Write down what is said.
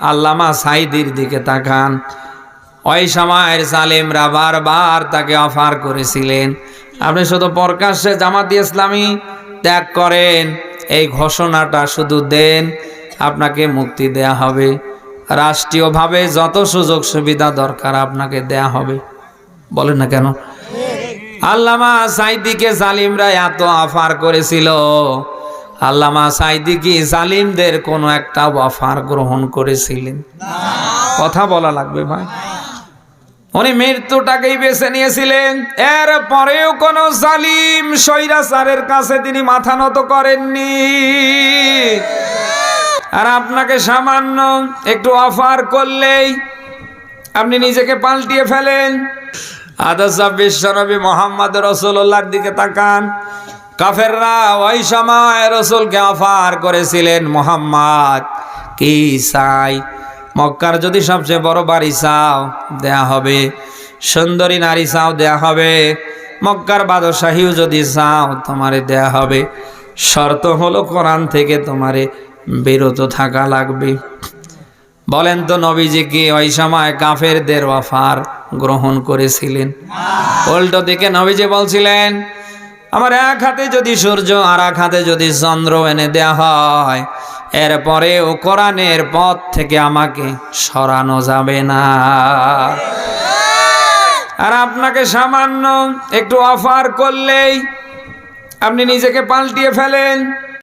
আল্লামা সাইদির দিকে তাকান। ওই সময়ের সালেমরা বারবার তাকে অফার করেছিলেন। আপনি শুধু প্রকাশ্যে জামাতি ইসলামী ত্যাগ করেন, এই ঘোষণাটা শুধু দেন, আপনাকে মুক্তি দেয়া হবে। রাষ্ট্রীয়ভাবে যত সুযোগ সুবিধা দরকার আপনাকে দেয়া হবে। বলেন না কেন? আল্লামা সাইদিকে জালিমরা এত অফার করেছিল আল্লামা সাইদি কি জালিমদের কোনো একটা অফার গ্রহণ করেছিলেন। কথা বলা লাগবে ভাই। উনি মৃত্যুটাকেই বেছে নিয়েছিলেন। এর পরেও কোন জালিম সৈরাচারের কাছে তিনি মাথা নত করেননি। আর আপনাকে সামান্য একটু অফার করলেই আপনি নিজেকে পাল্টিয়ে ফেলেন। আদর্শ বিশ্বনবী মোহাম্মদ রসুল্লাহর দিকে তাকান। কাফেররা ওই সময় রসুলকে অফার করেছিলেন, মোহাম্মদ, কি চাই? মক্কার যদি সবচেয়ে বড় বাড়ি চাও, দেয়া হবে। সুন্দরী নারী চাও, দেয়া হবে। মক্কার বাদশাহীও যদি চাও, তোমারে দেয়া হবে। শর্ত হলো কোরআন থেকে তোমারে বিরত থাকা লাগবে। বলেন তো নবীজি কি ওই সময় কাফেরদের অফার গ্রহণ করেছিলেন? উল্টো দিকে নবীজি বলছিলেন আমার এক হাতে যদি সূর্য, আর এক হাতে যদি চন্দ্র এনে দেয়া হয় এরপরে ও কোরআনের পথ থেকে আমাকে সরানো যাবে না। আর আপনাকে সামান্য একটু অফার করলেই আপনি নিজেকে পাল্টিয়ে ফেলেন।